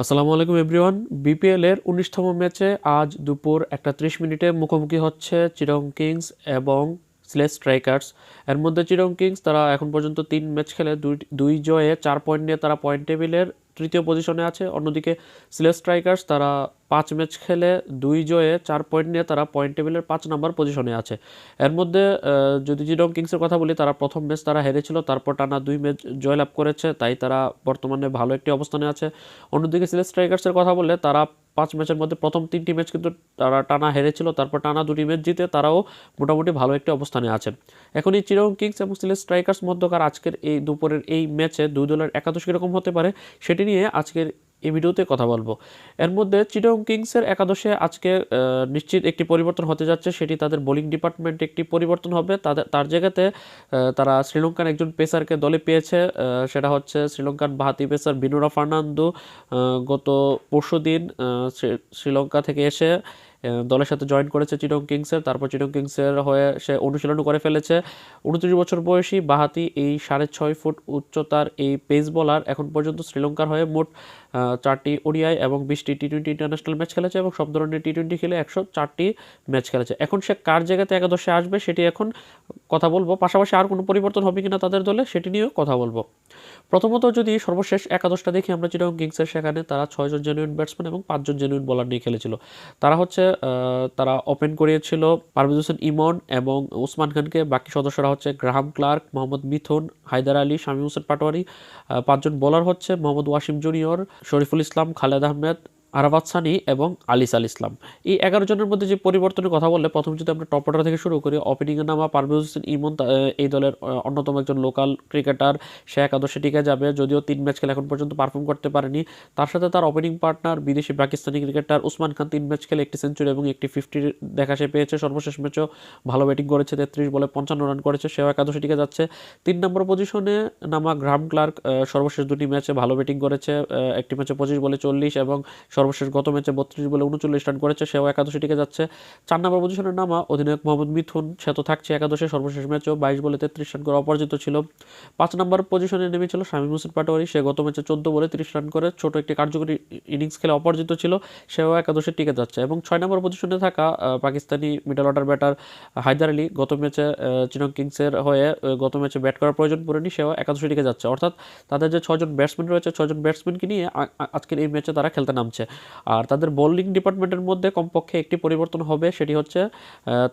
আসসালামু আলাইকুম, everyone. BPL এর উনিশতম ম্যাচে আজ দুপুর একটা ত্রিশ মিনিটে মুখোমুখি হচ্ছে চিরং কিংস এবং স্লেস স্ট্রাইকার্স। এর মধ্যে চিরং কিংস তারা এখন পর্যন্ত তিন ম্যাচ খেলে, দুই দুই জয়ে চার পয়েন্ট নিয়ে তারা পয়েন্ট টেবিলের তৃতীয় পজিশনে আছে। অন্যদিকে স্লেস স্ট্রাইকার্স তারা পাঁচ ম্যাচ খেলে দুই জয়ে চার পয়েন্ট নিয়ে তারা পয়েন্ট টেবিলের পাঁচ নম্বর পজিশনে আছে। এর মধ্যে যদি চিরং কিংসের কথা বলি, তারা প্রথম ম্যাচ তারা হেরেছিল, তারপর টানা দুই ম্যাচ জয়লাভ করেছে, তাই তারা বর্তমানে ভালো একটি অবস্থানে আছে। অন্যদিকে সিলেট স্ট্রাইকার্সের কথা বললে, তারা পাঁচ ম্যাচের মধ্যে প্রথম তিনটি ম্যাচ কিন্তু তারা টানা হেরেছিল, তারপর টানা দুটি ম্যাচ জিতে তারাও মোটামুটি ভালো একটি অবস্থানে আছেন। এখন এই চিরং কিংস এবং সিলেট স্ট্রাইকার্স মধ্যকার আজকের এই দুপুরের এই ম্যাচে দুই দলের একাদশ কীরকম হতে পারে, সেটি নিয়ে আজকের এই ভিডিওতে কথা বলব। এর মধ্যে চিটং কিংসের একাদশে আজকে নিশ্চিত একটি পরিবর্তন হতে যাচ্ছে, সেটি তাদের বোলিং ডিপার্টমেন্টে একটি পরিবর্তন হবে। তাদের, তার জায়গাতে তারা শ্রীলঙ্কার একজন পেসারকে দলে পেয়েছে সেটা হচ্ছে শ্রীলঙ্কার বাহাতি পেসার বিনুরা ফার্নান্দো গত পরশু দিন শ্রীলঙ্কা থেকে এসে দলের সাথে জয়েন করেছে চিটং কিংসের তারপর চিটং কিংসের হয়ে সে অনুশীলনও করে ফেলেছে। উনত্রিশ বছর বয়সী বাহাতি এই সাড়ে ছয় ফুট উচ্চতার এই পেস বলার এখন পর্যন্ত শ্রীলঙ্কার হয়ে মোট চারটি ওডিআই এবং বিশটি টি টোয়েন্টি ইন্টারন্যাশনাল ম্যাচ খেলেছে এবং সব ধরনের টি টোয়েন্টি খেলে একশো চারটি ম্যাচ খেলেছে। এখন সে কার জায়গাতে একাদশে আসবে সেটি এখন কথা বলব। পাশাপাশি আর কোনো পরিবর্তন হবে কিনা তাদের দলে সেটি নিয়েও কথা বলব। প্রথমত যদি সর্বশেষ একাদশটা দেখি আমরা চিরং কিংসের সেখানে তারা ছয়জন জেনুইন ব্যাটসম্যান এবং পাঁচজন জেনুইন বোলার নিয়ে খেলেছিল। তারা হচ্ছে তারা ওপেন করিয়েছিল পারভেজ হোসেন ইমন এবং ওসমান খানকে। বাকি সদস্যরা হচ্ছে গ্রাহাম ক্লার্ক, মোহাম্মদ মিথুন, হায়দার আলী, শামীম হোসেন পাটোয়ারি পাঁচজন বোলার হচ্ছে, মোহাম্মদ ওয়াসিম জুনিয়র শরীফুল ইসলাম, খালেদ আহমেদ আরাফাত সানি এবং আলিস আল ইসলাম। এই এগারো জনের মধ্যে যে পরিবর্তনের কথা বললে, প্রথম যদি আমরা টপ অর্ডার থেকে শুরু করি ওপেনিংয়ের নামা পারভেজ হোসেন ইমন এই দলের অন্যতম একজন লোকাল ক্রিকেটার সে একাদশে টিকে যাবে, যদিও তিন ম্যাচ খেলে এখন পর্যন্ত পারফর্ম করতে পারেনি। তার সাথে তার ওপেনিং পার্টনার বিদেশি পাকিস্তানি ক্রিকেটার উসমান খান তিন ম্যাচ খেলে একটি সেঞ্চুরি এবং একটি ফিফটি দেখা সে পেয়েছে। সর্বশেষ ম্যাচও ভালো ব্যাটিং করেছে, তেত্রিশ বলে পঞ্চান্ন রান করেছে, সেও একাদশে টিকে যাচ্ছে। তিন নম্বর পজিশনে নামা গ্রাম ক্লার্ক সর্বশেষ দুটি ম্যাচে ভালো ব্যাটিং করেছে একটি ম্যাচে পঁচিশ বলে চল্লিশ এবং সর্বশেষ গত ম্যাচে বত্রিশ বলে উনচল্লিশ রান করেছে, সেও একাদশে টিকে যাচ্ছে। চার নম্বর পজিশনের নামা অধিনায়ক মোহাম্মদ মিথুন, সে তো থাকছে একাদশে, সর্বশেষ ম্যাচেও বাইশ বলে তেত্রিশ রান করে অপরাজিত ছিল। পাঁচ নম্বর পজিশনে নেমেছিল শামীম হোসেন পাটোয়ারি, সে গত ম্যাচে চোদ্দ বলে তিরিশ রান করে ছোট একটি কার্যকরী ইনিংস খেলে অপরাজিত ছিল, সেও একাদশে টিকে যাচ্ছে। এবং ছয় নম্বর পজিশনে থাকা Pakistani middle order batter Haider Ali গত ম্যাচে চিনং কিংসের হয়ে গত ম্যাচে ব্যাট করার প্রয়োজন পড়েনি, সেও একাদশে টিকে যাচ্ছে। অর্থাৎ তাদের যে ছজন ব্যাটসম্যান রয়েছে ছজন ব্যাটসম্যানকে নিয়ে আজকের এই ম্যাচে তারা খেলতে নামছে। আর তাদের বোলিং ডিপার্টমেন্টের মধ্যে কমপক্ষে একটি পরিবর্তন হবে, সেটি হচ্ছে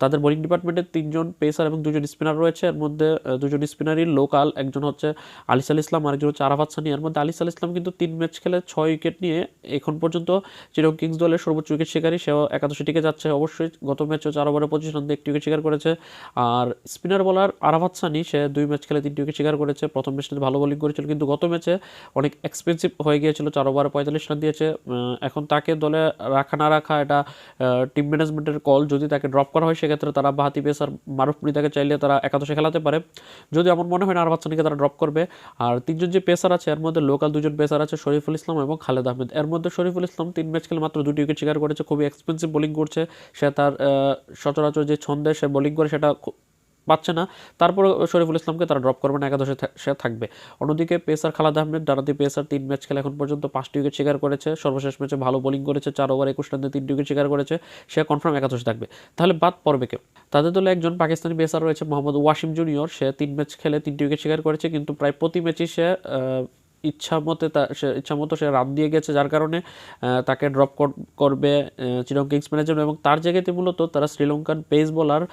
তাদের বোলিং ডিপার্টমেন্টে তিনজন পেসার এবং দুজন স্পিনার রয়েছে। এর মধ্যে দুজন স্পিনারই লোকাল একজন হচ্ছে আলিস আল ইসলাম, আরেকজন হচ্ছে আরাফাত সানি। এর মধ্যে আলিস আল ইসলাম কিন্তু তিন ম্যাচ খেলে ছয় উইকেট নিয়ে এখন পর্যন্ত চিরং কিংস দলের সর্বোচ্চ উইকেট শিকারী। সেও একাদশে টিকে যাচ্ছে অবশ্যই। গত ম্যাচে চার ওভারে পঁচিশ রান একটি উইকেট শিকার করেছে। আর স্পিনার বলার আরাফাত সানি, সে দুই ম্যাচ খেলে তিনটি উইকেট শিকার করেছে। প্রথম ম্যাচটাতে ভালো বোলিং করেছিল, কিন্তু গত ম্যাচে অনেক এক্সপেন্সিভ হয়ে গিয়েছিল। চার ওভারে পঁয়তাল্লিশ রান দিয়েছে এখন তাকে দলে রাখা না রাখা এটা টিম ম্যানেজমেন্টের কল যদি তাকে ড্রপ করা হয়, সেক্ষেত্রে তারা বাহাতি পেসার মারুফ তাকে চাইলে তারা একাদশে খেলাতে পারে। যদি এমন মনে হয় না আরবাদ সানিকে তারা ড্রপ করবে। আর তিনজন যে পেসার আছে, এর মধ্যে লোকাল দুজন পেসার আছে, শরীফুল ইসলাম এবং খালেদ আহমেদ। এর মধ্যে শরীফুল ইসলাম তিন ম্যাচ খেলে মাত্র দুটি উইকেট শিকার করেছে, খুবই এক্সপেন্সিভ বোলিং করছে। সে তার সচরাচর যে ছন্দে সে বোলিং করে, সেটা পাচ্ছে না। তারপর শরীফুল ইসলামকে তারা ড্রপ করবে না, একাদশে সে থাকবে। অন্যদিকে পেসার খালাদ আহমেদ ডানাতি পেসার, তিন ম্যাচ খেলে এখন পর্যন্ত পাঁচটি উইকেট শিকার করেছে। সর্বশেষ ম্যাচে ভালো বোলিং করেছে, চার ওভার একুশ রানে তিনটি উইকেট শিকার করেছে। সে কনফার্ম একাদশে থাকবে। তাহলে বাদ পড়বে কেউ? তাদের দলে একজন পাকিস্তানি পেসার রয়েছে, মোহাম্মদ ওয়াসিম জুনিয়র সে তিন ম্যাচ খেলে তিনটি উইকেট শিকার করেছে, কিন্তু প্রায় প্রতি ম্যাচেই সে আহ, ইচ্ছা মতে তা সে ইচ্ছা মতো সে রান দিয়ে গেছে যার কারণে তাকে ড্রপ করবে চিরং কিংস ম্যানেজমেন্ট এবং তার জায়গাতে মূলত তারা শ্রীলঙ্কান পেস বোলার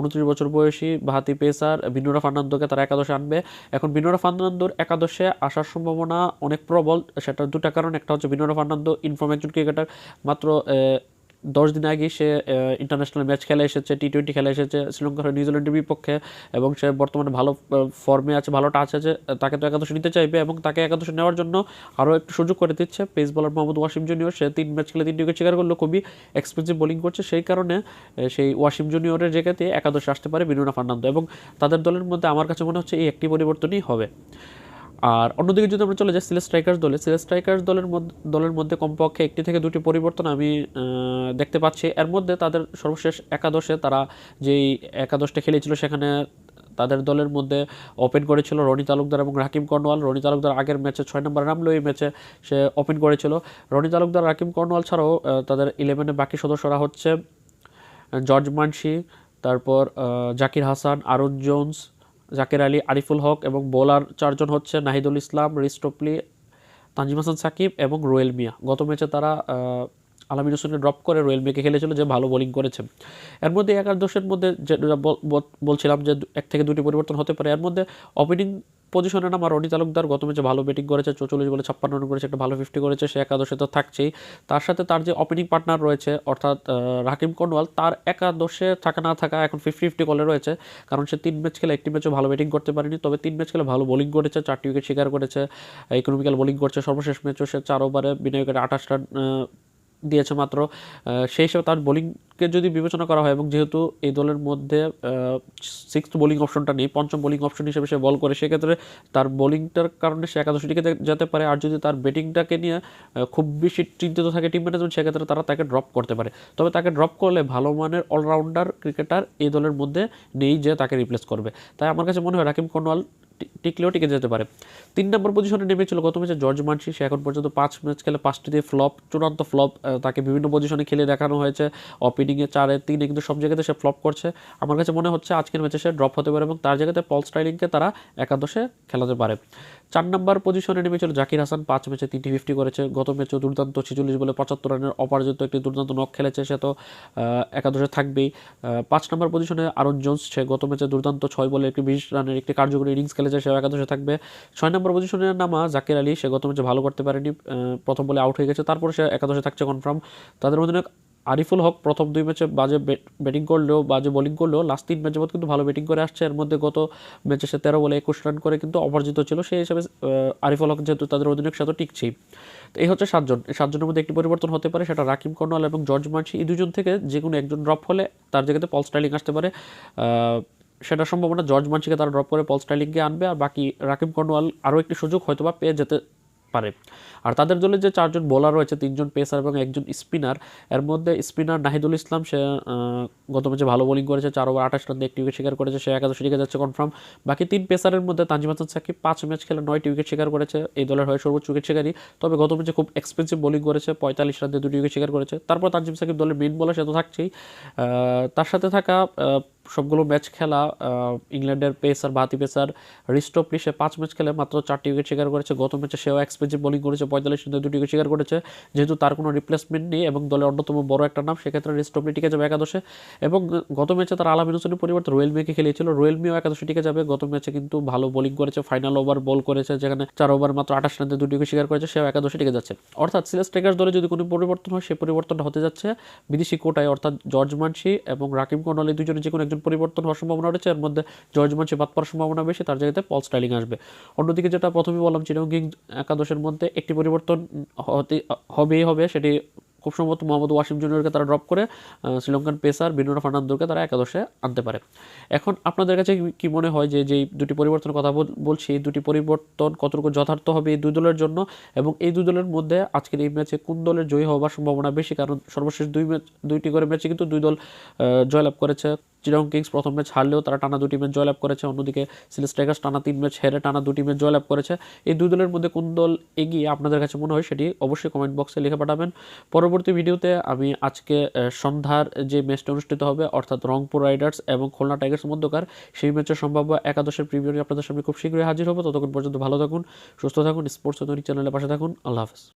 উনত্রিশ বছর বয়সী ভাতি পেসার বিনুরা ফার্নান্দোকে তারা একাদশে আনবে। এখন বিনুরা ফার্নান্দোর একাদশে আসার সম্ভাবনা অনেক প্রবল। সেটার দুটা কারণ একটা হচ্ছে বিনুরা ফার্নান্দো ইনফর্ম একজন ক্রিকেটার মাত্র দশ দিন আগে সে ইন্টারন্যাশনাল ম্যাচ খেলে এসেছে টি টোয়েন্টি খেলে এসেছে শ্রীলঙ্কার নিউজিল্যান্ডের বিপক্ষে এবং সে বর্তমানে ভালো ফর্মে আছে, ভালো টাচ আছে তাকে তো একাদশ নিতে চাইবে এবং তাকে একাদশ নেওয়ার জন্য আরও একটু সুযোগ করে দিচ্ছে। পেস বলার মোহাম্মদ ওয়াসিম জুনিয়র সে তিন ম্যাচ খেলে তিনটি উইকেট শিকার করল, খুবই এক্সপেন্সিভ বোলিং করছে। সেই কারণে সেই ওয়াসিম জুনিয়রের জায়গাতে একাদশে আসতে পারে বিনুনা ফার্নান্দো এবং তাদের দলের মধ্যে আমার কাছে মনে হচ্ছে এই একটি পরিবর্তনই হবে। আর অন্যদিকে যদি আমরা চলে যাই সিলেট স্ট্রাইকার্স দলে, সিলেট স্ট্রাইকার্স দলের দলের মধ্যে কমপক্ষে একটি থেকে দুটি পরিবর্তন আমি দেখতে পাচ্ছি। এর মধ্যে তাদের সর্বশেষ একাদশে তারা যেই একাদশটা খেলেছিল সেখানে তাদের দলের মধ্যে ওপেন করেছিল রনি তালুকদার এবং রাকিম কর্নওয়াল রনি তালুকদার আগের ম্যাচে ছয় নম্বর নামলো এই ম্যাচে সে ওপেন করেছিল। রনি তালুকদার, রাকিম কর্নওয়াল ছাড়াও তাদের ইলেভেনে বাকি সদস্যরা হচ্ছে জর্জ মানসি, তারপর জাকির হাসান আরুন জোন্স জাকির আলী, আরিফুল হক এবং বোলার চারজন হচ্ছে নাহিদুল ইসলাম রিস্টোপলি তানজিম হাসান সাকিব এবং রোয়েল মিয়া। গত ম্যাচে তারা আলামিন হোসেনকে ড্রপ করে রোয়েল মিয়াকে খেলেছিল যে ভালো বোলিং করেছে। এর মধ্যে একাদশের মধ্যে বলছিলাম যে এক থেকে দুটি পরিবর্তন হতে পারে। এর মধ্যে ওপেনিং পজিশনে নামা রনি তালুকদার গত ম্যাচে ভালো ব্যাটিং করেছে, চৌচল্লিশ বলে ছাপ্পান্ন রান করেছে, একটা ভালো ফিফটি করেছে, সে একাদশে তো থাকছেই। তার সাথে তার যে ওপেনিং পার্টনার রয়েছে, অর্থাৎ রাকিম কর্নওয়াল তার একাদশে থাকা না থাকা এখন ফিফটি ফিফটি কলে রয়েছে। কারণ সে তিন ম্যাচ খেলে, একটি ম্যাচও ভালো ব্যাটিং করতে পারেনি, তবে তিন ম্যাচ খেলে ভালো বোলিং করেছে, চারটি উইকেট শিকার করেছে ইকোনমিক্যাল বোলিং করছে, সর্বশেষ ম্যাচও সে চার ওভারে বিনা উইকেটে আঠাশ রান দিয়েছে মাত্র। সেই হিসেবে তার বোলিংকে যদি বিবেচনা করা হয় এবং যেহেতু এই দলের মধ্যে সিক্সথ বোলিং অপশনটা নেই, পঞ্চম বোলিং অপশন হিসেবে সে বল করে, সেক্ষেত্রে তার বোলিংটার কারণে সে একাদশ টিকে যেতে পারে। আর যদি তার ব্যাটিংটাকে নিয়ে খুব বেশি চিন্তিত থাকে টিম ম্যানেজমেন্ট সেক্ষেত্রে তারা তাকে ড্রপ করতে পারে। তবে তাকে ড্রপ করলে ভালো মানের অলরাউন্ডার ক্রিকেটার এই দলের মধ্যে নেই যে তাকে রিপ্লেস করবে। তাই আমার কাছে মনে হয় রাকিম কর্নওয়াল টিকলেও টিকে যেতে পারে। তিন নম্বর পজিশনে নেমেছিল গত ম্যাচে জর্জ মানসি। সে এখন পর্যন্ত পাঁচ ম্যাচ খেলে পাঁচটি দিয়ে ফ্লপ চূড়ান্ত ফ্লপ তাকে বিভিন্ন পজিশনে খেলে দেখানো হয়েছে। ওপেনিংয়ে চারে তিনে, কিন্তু সব জায়গাতে সে ফ্লপ করছে। আমার কাছে মনে হচ্ছে আজকের ম্যাচে সে ড্রপ হতে পারে এবং তার জায়গাতে পল স্টাইলিংকে তারা একাদশে খেলাতে পারে। চার নম্বর পজিশনে নেমেছিল জাকির হাসান, পাঁচ ম্যাচে তিনটি ফিফটি করেছে। গত ম্যাচে দুর্দান্ত ছেচল্লিশ বলে পঁচাত্তর রানের অপরাজিত একটি দুর্দান্ত নক খেলেছে, সে তো একাদশে থাকবেই। পাঁচ নম্বর পজিশনে আরন জোন্স, সে গত ম্যাচে দুর্দান্ত ছয় বলে একটি বিশ রানের একটি কার্যকরী ইনিংস খেলেছে, সেও একাদশে থাকবে। ছয় নম্বর পজিশনে নামা জাকির আলী, সে গত ম্যাচে ভালো করতে পারেনি প্রথম বলে আউট হয়ে গেছে, তারপরে সে একাদশে থাকছে কনফার্ম তাদের মধ্যে আরিফুল হক প্রথম দুই ম্যাচে বাজে ব্যাটিং করলেও, বাজে বোলিং করলেও লাস্ট তিন ম্যাচে কিন্তু ভালো ব্যাটিং করে আসছে। এর মধ্যে গত ম্যাচে সে তেরো বলে একুশ রান করে কিন্তু অপরাজিত ছিল। সেই হিসাবে আরিফুল হক যেহেতু তাদের অধিনায়ক, সে তো টিকছেই। তো এই হচ্ছে সাতজন। সাতজনের মধ্যে একটি পরিবর্তন হতে পারে, সেটা রাকিম কর্নওয়াল এবং জর্জ মানসি। এই দুজন থেকে যে কোনো একজন ড্রপ হলে তার জায়গাতে পল স্টাইলিং আসতে পারে। সেটার সম্ভাবনা জর্জ মানসিকে তারা ড্রপ করে পল স্টাইলিংকে আনবে। আর বাকি রাকিম কর্নওয়াল আরও একটি সুযোগ হয়তোবা পেয়ে যেতে পারে। আর তাদের দলে যে চারজন বোলার রয়েছে, তিনজন পেসার এবং একজন স্পিনার এর মধ্যে স্পিনার নাহিদুল ইসলাম, সে গত ম্যাচে ভালো বোলিং করেছে, চার ওভার আঠাশ রান একটি উইকেট শিকার করেছে, সে একাদশ টিকে যাচ্ছে কনফার্ম বাকি তিন পেসারের মধ্যে তানজিম হাসান সাকিব পাঁচ ম্যাচ খেলে নয়টি উইকেট শিকার করেছে, এই দলের হয়ে সর্বোচ্চ উইকেট শিকারী তবে গত ম্যাচে খুব এক্সপেন্সিভ বোলিং করেছে, পঁয়তাল্লিশ রান দিয়ে দুটি উইকেট শিকার করেছে। তারপর তানজিম সাকিব দলের মেইন বলার সে তো থাকছেই। তার সাথে থাকা সবগুলো ম্যাচ খেলা ইংল্যান্ডের পেসার বাহাতি পেসার রিস্টোপলি সে পাঁচ ম্যাচ খেলে মাত্র চারটি উইকেট শিকার করেছে। গত ম্যাচে সেও এক্সপেন্সিভ বোলিং করেছে, পঁয়তাল্লিশ রান দুটি উইকেট শিকার করেছে। যেহেতু তার কোনো রিপ্লেসমেন্ট নেই এবং দলের অন্যতম বড় একটা নাম, সেক্ষেত্রে রিস্টোপলি টিকে যাবে একাদশে। এবং গত ম্যাচে তার আলামিন হোসেনের পরিবর্তে রোয়েল মিয়াকে খেলিয়েছিল। রোয়েল মিয়াও একাদশে টিকে যাবে। গত ম্যাচে কিন্তু ভালো বোলিং করেছে ফাইনাল ওভার বল করেছে, যেখানে চার ওভার মাত্র আঠাশ রান দুটি উইকেট শিকার করেছে, সেও একাদশে টিকে যাচ্ছে। অর্থাৎ সিলেস ট্রেকার্স দলে যদি কোনো পরিবর্তন হয় সেই পরিবর্তনটা হতে যাচ্ছে। বিদেশি কোটায়, অর্থাৎ জর্জ মানসি এবং রাকিম কর্নল এই দুজনে যে কোনো একজন পরিবর্তন হওয়ার সম্ভাবনা রয়েছে। এর মধ্যে জর্জ মানসি বাদ পড়ার সম্ভাবনা বেশি, তার জায়গাতে পল স্টাইলিং আসবে। অন্যদিকে যেটা প্রথমে বললাম চিরঙ্গিং একাদশের মধ্যে একটি পরিবর্তন হতে, হবেই হবে, সেটি খুব সম্ভবত মোহাম্মদ ওয়াসিম জুনিয়রকে তারা ড্রপ করে শ্রীলঙ্কান পেসার বিনোরা ফার্নান্দোকে তারা একাদশে আনতে পারে। এখন আপনাদের কাছে কি- কি মনে হয় যে, যেই দুটি পরিবর্তনের কথা বলছি, এই দুটি পরিবর্তন কতটুকু যথার্থ হবে এই দুই দলের জন্য? এবং এই দুই দলের মধ্যে আজকের এই ম্যাচে কোন দলের জয়ী হওয়ার সম্ভাবনা বেশি? কারণ সর্বশেষ দুই ম্যাচ, দুইটি করে ম্যাচে কিন্তু দুই দল জয়লাভ করেছে। চিরং কিংস প্রথম ম্যাচ হারলেও তারা টানা দুটি ম্যাচ জয়লাভ করেছে। অন্যদিকে সিলেস টাইগার্স টানা তিন ম্যাচ হেরে টানা দুটি ম্যাচ জয়লাভ করেছে। এই দুই দলের মধ্যে কোন দল এগিয়ে আপনাদের কাছে মনে হয় সেটি অবশ্যই কমেন্ট বক্সে লিখে পাঠাবেন। পরবর্তী ভিডিওতে আমি আজকে সন্ধ্যার যে ম্যাচটি অনুষ্ঠিত হবে, অর্থাৎ রংপুর রাইডার্স এবং খুলনা টাইগার্স মধ্যকার, সেই ম্যাচের সম্ভাব্য একাদশের নিয়ে আপনাদের সামনে খুব শীঘ্রই হাজির হব। ততক্ষণ পর্যন্ত ভালো থাকুন, সুস্থ থাকুন, স্পোর্টস চ্যানেলের পাশে থাকুন। আল্লাহ হাফেজ।